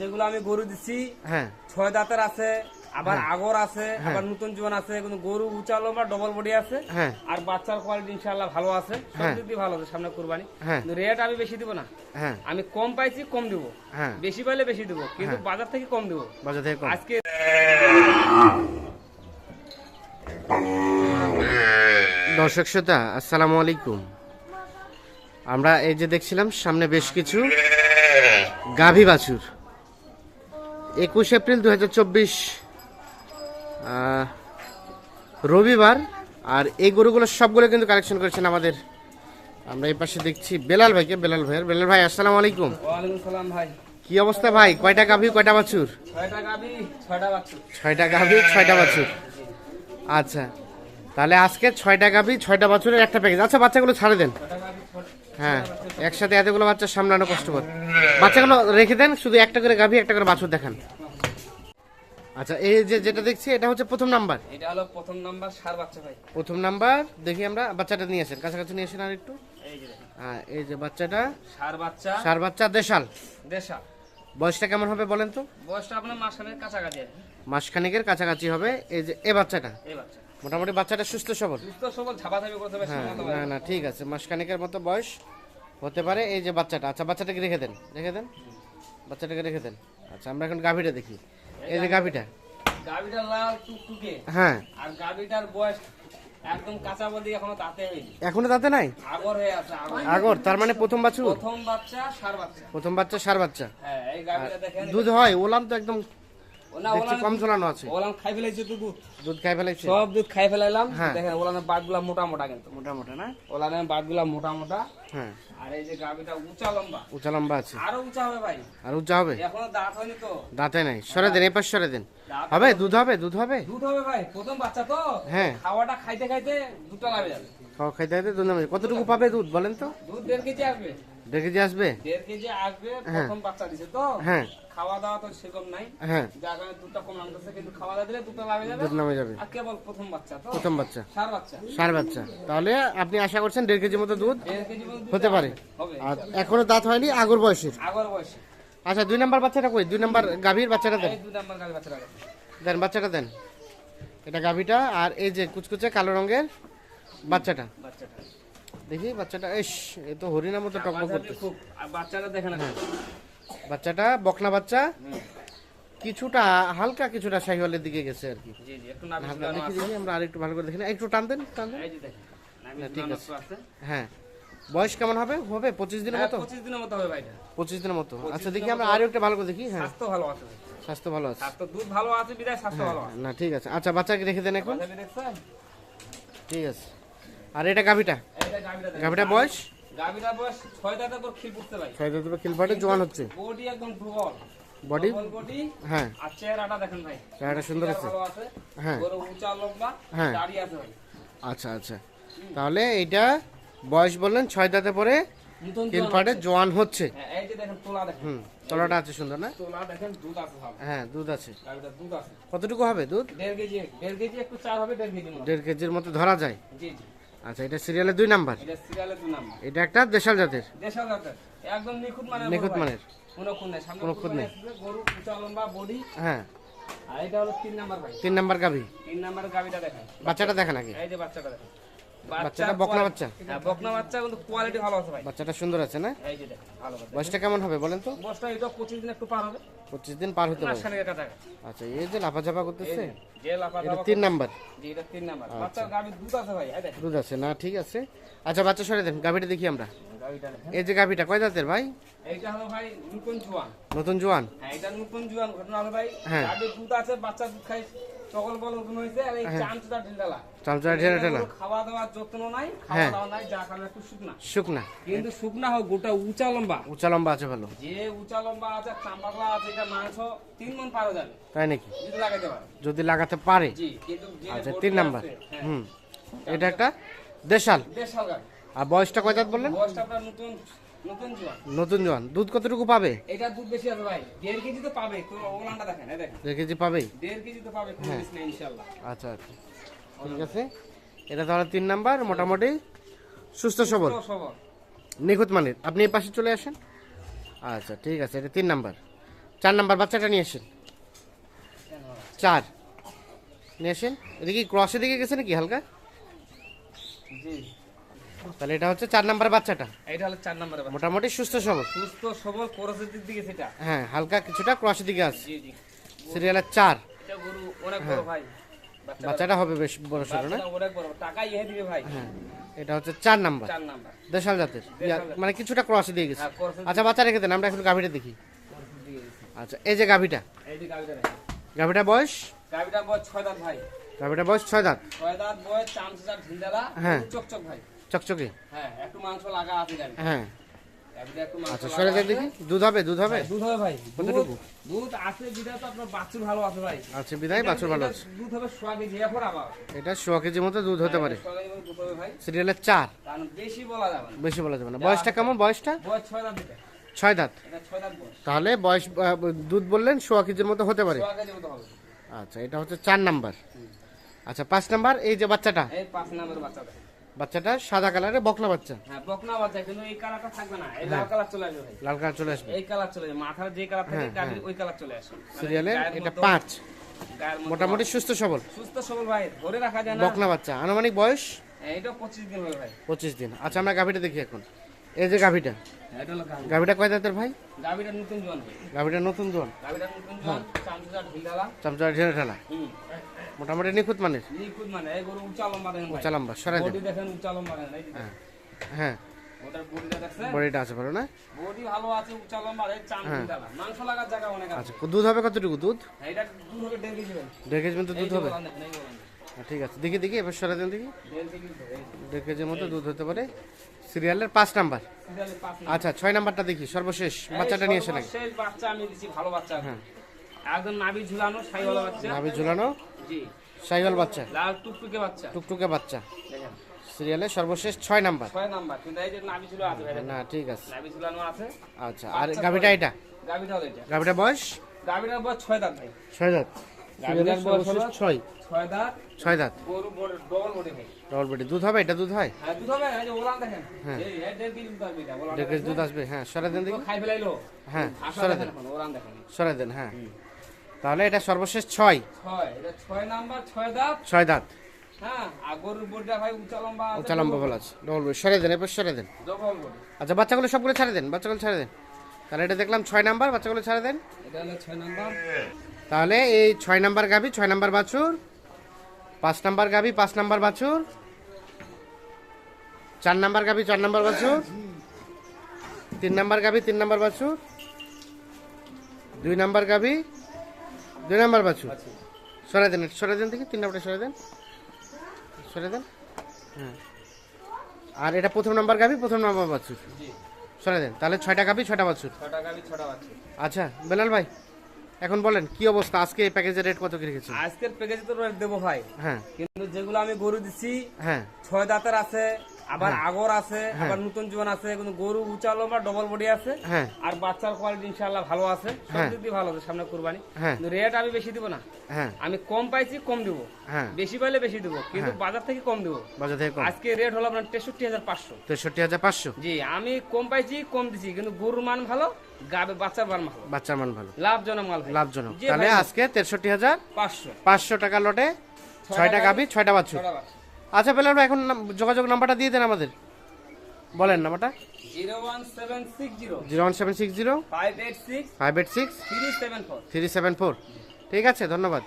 যেগুলো আমি গরু দিচ্ছি হ্যাঁ। ছয় দাঁতের আছে আবার আগর আছে আবার নতুন জীবন আছে কিন্তু গরু উঁচা বা ডবল বডি আছে হ্যাঁ। আর বাচ্চার কোয়ালিটি ইনশাআল্লাহ ভালো আছে সব হ্যাঁ। দিক দিয়ে ভালো আছে সামনে কুরবানি। হ্যাঁ। কিন্তু রেট আমি বেশি দিব না। হ্যাঁ। আমি কম পাইছি কম দিব। হ্যাঁ। বেশি পাইলে বেশি দিব কিন্তু বাজার থেকে কম দিব। বাজার থেকে কম। আজকে দর্শক শ্রোতা আসসালামু আলাইকুম। আমরা এই যে দেখছিলাম সামনে বেশ কিছু গাভী বাছুর। একুশ এপ্রিল দু হাজার চব্বিশ রবিবার। আর এই গরুগুলো সবগুলো কিন্তু কালেকশন করেছেন আমাদের। আমরা এই পাশে দেখছি বেলাল ভাইকে বেলাল ভাইয়ের। বেলাল ভাই আসসালামু আলাইকুম। সালাম ভাই। কি অবস্থা ভাই? কয়টা গাভী কয়টা বাছুর? ছয়টা গাভী ছয়টা বাছুর। আচ্ছা তাহলে আজকে ছয়টা গাভী ছয়টা বাছুরের একটা প্যাকেজ আচ্ছা বাচ্চাগুলো ছাড়ে দেন। হ্যাঁ একসাথে এতগুলো বাচ্চা সামলানো কষ্টকর। বাচ্চাগুলো রেখে দেন শুধু একটা করে গাভী একটা করে বাছুর দেখান। আচ্ছা এই যে যেটা দেখছি এটা হচ্ছে প্রথম নাম্বার। এটা হলো প্রথম নাম্বার সার বাচ্চা ভাই। প্রথম নাম্বার দেখি আমরা বাচ্চাটা নিয়ে আসেন কাছাকাছি নিয়ে আসেন আর একটু। এই যে হ্যাঁ এই যে বাচ্চাটা। সার বাচ্চা। সার বাচ্চা দেশাল। দেশা বয়সটা কেমন হবে বলেন তো? বয়সটা আপনার মাসখানের কাছাকাছি মাসখানেকের কাছাকাছি হবে। এই যে এ বাচ্চাটা। এই বাচ্চা। মোটামুটি বাচ্চাটা সুস্থ সবল। সুস্থ সবল ঝাপাঝাপি করতে হবে হ্যাঁ না না ঠিক আছে মাসখানেকের মতো বয়স। হতে পারে এই যে বাচ্চাটা। আচ্ছা বাচ্চাটাকে রেখে দেন রেখে দেন। বাচ্চাটাকে রেখে দেন। আচ্ছা আমরা এখন গাভীটা দেখি। এই যে গাভীটা। গাবিটা লাল টুকটুকে। হ্যাঁ। আর গাবিটার বয়স একদম কাঁচা বলি এখনও তাতে হয়নি। এখনও তাতে নাই? আগর হয়ে আছে আগর। তার মানে প্রথম বাছুর? প্রথম বাচ্চা সার বাচ্চা। প্রথম বাচ্চা সার বাচ্চা। হ্যাঁ এই গাবিটা দেখেন। দুধ হয় ওলান তো একদম কম ঝোলানো আছে। ওলান খাই ফেলাইছে তো দুধ। দুধ খাই ফেলেছে সব দুধ খাই ফেলাইলাম। দেখেন ওলানের বাটগুলা মোটা মোটা কিন্তু। মোটামুটি না? ওলানের বাটগুলা মোটা মোটা। হ্যাঁ। আর এই যে গাবিটা উঁচা লম্বা। উঁচা লম্বা আছে। আরও উঁচা হবে ভাই। আর উঁচা হবে? এখনও দাঁত হয়নি তো। দাঁতে নাই। সরে দেন এপাশ সরে দেন। হবে? দুধ হবে? দুধ হবে? দুধ হবে ভাই। প্রথম বাচ্চা তো। হ্যাঁ। খাওয়াটা খাইতে খাইতে দুটো লাগবে যাবে। খাওয়া খাইতে খাইতে দুধ নামে কতটুকু পাবে দুধ বলেন তো? দুধ দেড় কেজি আসবে। আসবে? দেড় কেজি আসবে হ্যাঁ। প্রথম বাচ্চা দিছে তো। হ্যাঁ। খাওয়া দাওয়া তো সেরকম নাই। হ্যাঁ। যার কারণে দুধটা কম নামতেছে কিন্তু খাওয়া দাওয়া দিলে দুটো লাগবে যাবে। দুধ নামে যাবে। আর কেবল প্রথম বাচ্চা তো। প্রথম বাচ্চা। সার বাচ্চা। সার বাচ্চা। তাহলে আপনি আশা করছেন দেড় কেজি মতো দুধ হতে পারে। আর এখনও দাঁত হয়নি আগর বয়সের। আগর বয়সে। আচ্ছা দুই নাম্বার বাচ্চাটা কই? দুই নাম্বার গাভীর বাচ্চাটা দেন। দুই নাম্বার গাড়ি বাচ্চা লাগে দেন বাচ্চাটা দেন। এটা গাভীটা আর এই যে কুচকুচে কালো রঙের বাচ্চাটা। বাচ্চাটা। দেখি বাচ্চাটা এস এ তো হরিণার মতো টকবক করতেছে। খুব বাচ্চাটা দেখে না বাচ্চাটা বকনা বাচ্চা কিছুটা হালকা কিছুটা শাহিওয়ালের দিকে গেছে আর কি। হালকা দেখি দেখি আমরা আরেকটু ভালো করে দেখি না। একটু টান দেন টান দেন। না, ঠিক আছে। হ্যাঁ। বয়স কেমন হবে? হবে পঁচিশ দিনের হ্যাঁ, মতো? পঁচিশ দিনের মতো হবে ভাইটা। পঁচিশ দিনের মতো। আচ্ছা দেখি আমরা। আরও একটা ভালো করে দেখি হ্যাঁ। স্বাস্থ্য ভালো আছে স্বাস্থ্য ভালো আছে। স্বাস্থ্য দুধ ভালো আছে বিদায় স্বাস্থ্য ভালো আছে। না ঠিক আছে। আচ্ছা বাচ্চাকে রেখে দেন এখন। ঠিক আছে। আর এটা গাভিটা? গাভীটা দেখেন। গাভিটা বয়স? বয়স ছয় খিল ভাই ছয় দাঁত খিলফাটে জোয়ান হচ্ছে। বডি একদম বডি? বডি। হ্যাঁ। আর চেহারাটা দেখেন ভাই। চেহারাটা সুন্দর আছে? হ্যাঁ। বড় উঁচা লম্বা হ্যাঁ। দাঁড়িয়ে আছে ভাই। আচ্ছা আচ্ছা। তাহলে এইটা বয়স বললেন ছয় দাঁতে পরে নতুন খিলফাটে জোয়ান হচ্ছে। হ্যাঁ, এই যে দেখেন তোলা দেখেন। হুম তলাটা আছে সুন্দর না? তোলা দেখেন দুধ আছে হ্যাঁ দুধ আছে। দুধ আছে। কতটুকু হবে দুধ? দেড় কেজি দেড় কেজি একটু চার হবে দেড় কেজি মতো। দেড় কেজির মতো ধরা যায়। জি জি। আচ্ছা এটা সিরিয়ালের দুই নাম্বার? এটা সিরিয়ালের দু নাম্বার। এটা একটা দেশাল জাতের? একদম নিখুঁত মানের নিখুঁত মানের। কোনো খুন নেই। সামনে কোনো খুঁত নেই। গরু উঁচা লম্বা বডি। হ্যাঁ। আর এটা হলো তিন নাম্বার ভাই। তিন নাম্বার গাভি? তিন নাম্বার গাবিটা দেখেন। বাচ্চাটা দেখেন নাকি এই যে বাচ্চাটা দেখেন। বাচ্চাটা বকনা বাচ্চা? হ্যাঁ বকনা বাচ্চা কিন্তু কোয়ালিটি ভালো আছে ভাই। বাচ্চাটা সুন্দর আছে না? এই যে ভালো বয়সটা কেমন হবে বলেন তো? বসটা এটা পঁচিশ দিন একটু পার হবে। পঁচিশ দিন পার হতে পারে। আচ্ছা এই যে লাফাঝাপা করতেছে যে লাফা এটা দাফা তিন নাম্বার। জি এটা তিন নাম্বার। বাচ্চার গাবির দুধ আছে ভাই এই দুধ আছে না ঠিক আছে। আচ্ছা বাচ্চা সরে দেন গাভিটা দেখি আমরা। এই যে গাভিটা কয় দাঁতের ভাই? এইটা হলো ভাই নতুন জোয়ান। নতুন জোয়ান? হ্যাঁ এটা নতুন জোয়ান ঘটনা হলো ভাই। হ্যাঁ। গাবির দুধ আছে বাচ্চা দুধ খাই বল হয়েছে আর এই চামচা খাওয়া দাওয়ার যত্ন নাই খাওয়া হ্যাঁ। দাওয়া নাই যা খাবে একটু শুকনা। শুকনা। কিন্তু শুকনা হোক গোটা উঁচা লম্বা। উঁচা লম্বা আছে ভালো। যে উঁচা লম্বা আছে আছে এটা মাংস তিন মন পারো যাবে। তাই নাকি? যদি লাগাইতে পারে। যদি লাগাতে পারে? জি কিন্তু আচ্ছা তিন নাম্বার। আছে, হ্যাঁ, হুম। এটা একটা দেশাল। আর বয়সটা কয় দাঁত বললেন? বয়সটা আপনার নতুন নতুন জোয়ান। নতুন জোয়ান। দুধ কতটুকু পাবে? এটা দুধ বেশি আছে ভাই। দেড় কেজি তো পাবে ওলানটা দেখেন এই দেখেন। দেড় কেজি দেড় কেজি তো পাবে ইনশাল্লাহ আচ্ছা আচ্ছা। ঠিক আছে। এটা তাহলে তিন নাম্বার মোটামুটি সুস্থ সবল। নিখুঁত মানের। আপনি এই পাশে চলে আসেন। আচ্ছা ঠিক আছে এটা তিন নাম্বার। চার নাম্বার বাচ্চাটা নিয়ে আসেন। চার। নিয়ে আসেন। এদিকে ক্রসের দিকে গেছে নাকি হালকা? জি। তাহলে এটা হচ্ছে চার নাম্বার বাচ্চাটা। এটা হলো চার নম্বরে। মোটামুটি সুস্থ সবল। সুস্থ সবল করসের দিক সেটা। হ্যাঁ হালকা কিছুটা ক্রসের দিকে আছে। জি জি। সিরিয়ালের চার। এটা গরু অনেক বড় ভাই। বাচ্চাটা হবে বেশ বড় সড়ো না? অনেক বড়। টাকা ইহে দিবে ভাই। হ্যাঁ এটা হচ্ছে চার নাম্বার। চার নাম্বার। দেশাল জাতের। মানে কিছুটা ক্রসে দিয়ে গেছে। হ্যাঁ আচ্ছা বাচ্চা রেখে দেন আমরা এখন গাভিটা দেখি। আচ্ছা এই যে গাভিটা। এইটি গাবিটা দেখেন। গাভিটা বয়স? গাবিটা বয়স ছয় দাঁত ভাই। গাভিটা বয়স ছয় দাঁত। ছয় দাঁত বয়স চামচ চার ঢিলডালা হ্যাঁ। চকচক ভাই। চকচকে? হ্যাঁ একটু মাংস লাগা আছে গাবি হ্যাঁ। আচ্ছা সরে দেখি। দুধ হবে দুধ হবে? হ্যাঁ, দুধ হবে ভাই। কতটুকু? দুধ- আছে তো আপনার বাছুর ভালো আছে ভাই। আচ্ছা বিদায় বাছুর ভালো আছে। দুধ হবে সোয়া কেজি এখন আবার। এটা সোয়া কেজির মতো দুধ হতে পারে। কেজি হবে ভাই। সিরিয়ালের চার। কারণ বেশি বলা যাবে না। বেশি বলা যাবে না। বয়সটা কেমন বয়সটা? বয়স ছয় দাঁত এটা ছয় দাঁত। এটা ছয় দাঁত বয়স। তাহলে বয়স দুধ বললেন সোয়া কেজির মতো হতে পারে। সোয়া কেজি মতো হবে। আচ্ছা এটা হচ্ছে চার নাম্বার। আচ্ছা পাঁচ নাম্বার এই যে বাচ্চাটা। এই পাঁচ নাম্বার বাচ্চাটা। বাচ্চাটা সাদা কালারের বকনা বাচ্চা। হ্যাঁ বকনা বাচ্চা কিন্তু এই কালারটা থাকবে না। এই লাল কালার চলে আসবে ভাই। লাল কালার চলে আসবে। এই কালার চলে যাবে মাথার যে কালার থাকে হ্যাঁ, ওই কালার চলে আসে মানে সিরিয়ালের এটা পাঁচ। মোটামুটি সুস্থ সবল। সুস্থ সবল ভাই ধরে রাখা যায় না। বকনা বাচ্চা। আনুমানিক বয়স? হ্যাঁ, এটা পঁচিশ দিন হবে ভাই। পঁচিশ দিন। আচ্ছা আমরা গাভিটা দেখি এখন। এই যে গাভিটা। গাভিটা কয় দাঁতের ভাই? গাভীটা নতুন ভাই গাভিটা নতুন জোয়ান গাভীটা নতুন হ্যাঁ। জন চামচা ঢিলডালা চামচা ঢেলে ঢালা। হুম। মোটামুটি নিখুঁত মানের? নিখুঁত মানে এই গরু উঁচা লম্বা দেখেন উঁচা লম্বা সরাই দেন। বডি দেখেন উঁচা লম্বা দেখেন হ্যাঁ হ্যাঁ। ওটার বডিটা দেখছেন? বডিটা আছে ভালো না? বডি ভালো আছে উঁচা লম্বা এই চাম ঢিলডালা মাংস লাগার জায়গা অনেক আছে। আচ্ছা দুধ হবে কতটুকু দুধ? হ্যাঁ, এটা দুধ হবে কেজি কেজি দুধ। হ্যাঁ, ঠিক আছে। দেখি দেখি এবার সরাই দেন দেখি। দেড় কেজির মতো দুধ হতে পারে। সিরিয়ালের পাঁচ নাম্বার। সিরিয়ালে পাঁচ নাম্বার। আচ্ছা ছয় নাম্বারটা দেখি সর্বশেষ বাচ্চাটা নিয়ে এসে নাকি? বাচ্চা আমি দিছি ভালো বাচ্চা। হ্যাঁ। একদম নাভি ঝুলানো সাইওয়ালা বাচ্চা। নাভি ঝুলানো? জি। সাইওয়াল বাচ্চা? লাল টুকটুকে বাচ্চা। টুকটুকে বাচ্চা। দেখেন। সিরিয়ালের সর্বশেষ ছয় নাম্বার। ছয় নাম্বার কিন্তু এই যে নাভি ঝুলো আছে না ঠিক আছে। নাভি ঝুলানো আছে। আচ্ছা আর গাভিটা এটা? গাভিটা হলো এটা। গাভিটা বয়স? গাভিটার বয়স ছয় দাঁত ভাই। ছয় দাঁত। গাভিটার সিরিয়ালের বয়স হলো ছয়। ছয় দাঁত। ছয় দাঁত। গরু বড় ডবল বডি ভাই। Double body. দুধ হবে? এটা দুধ হয়? হ্যাঁ দুধ হবে। এই যে ওলান দেখেন। হ্যাঁ। এই এই দেড় কেজি দুধ আসবে এটা ওলান দেড় কেজি দুধ আসবে। হ্যাঁ সরাই দেন দেখি। খাই ফেলাইলো। হ্যাঁ দেখেন দেন। ওলান দেখেন। দেন হ্যাঁ। তাহলে এটা সর্বশেষ ছয়। ছয় এটা ছয় নাম্বার ছয় দাঁত। ছয় দাঁত। হ্যাঁ উঁচা লম্বা বলা আছে। ডবল বডি সরাই দেন এবার সরাই দেন। আচ্ছা বাচ্চাগুলো সবগুলো ছাড়ে দেন বাচ্চাগুলো ছাড়ে দেন। তাহলে এটা দেখলাম ছয় নাম্বার বাচ্চাগুলো ছাড়ে দেন। এটা হলো ছয় নাম্বার। তাহলে এই ছয় নাম্বার গাভি ছয় নাম্বার বাছুর। পাঁচ নাম্বার গাভি পাঁচ নাম্বার বাছুর। চার নাম্বার গাভি চার নাম্বার বাছুর। তিন নাম্বার গাভি তিন নাম্বার বাছুর। দুই নাম্বার গাভি দুই নাম্বার বাছুর। সরাই দেন সরাই দেন দেখি তিন নাম্বারটা সরাই দেন। সরাই দেন। হ্যাঁ। আর এটা প্রথম নাম্বার গাভি প্রথম নাম্বার বাছুর। জি। সরাই দেন তাহলে ছয়টা গাভি ছয়টা বাছুর। আচ্ছা বেলাল ভাই এখন বলেন কি অবস্থা? আজকে এই প্যাকেজের রেট কত কি রেখেছেন আজকের প্যাকেজে তো রেট দেবো ভাই। হ্যাঁ। কিন্তু যেগুলো আমি গরু দিচ্ছি হ্যাঁ। ছয় দাঁতের আছে আবার আগর আছে আবার নতুন জীবন আছে কিন্তু গরু উঁচা লম্বা ডবল বডি আছে হ্যাঁ। আর বাচ্চার কোয়ালিটি ইনশাআল্লাহ ভালো আছে সব হ্যাঁ। দিক দিয়ে ভালো আছে সামনে কুরবানি। হ্যাঁ। কিন্তু রেট আমি বেশি দিব না। হ্যাঁ। আমি কম পাইছি কম দিব। হ্যাঁ। বেশি পাইলে বেশি দিব কিন্তু বাজার থেকে কম দিব। বাজার থেকে কম। আজকে রেট হলো আপনার তেষট্টি হাজার পাঁচশো। তেষট্টি হাজার পাঁচশো? জি আমি কম পাইছি কম দিছি কিন্তু গরুর মান ভালো গাবে বাচ্চার মান ভালো। বাচ্চার মান ভালো। লাভজনক মাল লাভজনক। তাহলে আজকে তেষট্টি হাজার পাঁচশো। পাঁচশো টাকা লটে ছয়টা গাভি ছয়টা বাছুর। বাচ্চা আচ্ছা পেলাম এখন যোগাযোগ নাম্বারটা দিয়ে দেন আমাদের। বলেন নাম্বারটা। Zero one seven six zero. Five eight six. Three seven four. ঠিক আছে ধন্যবাদ।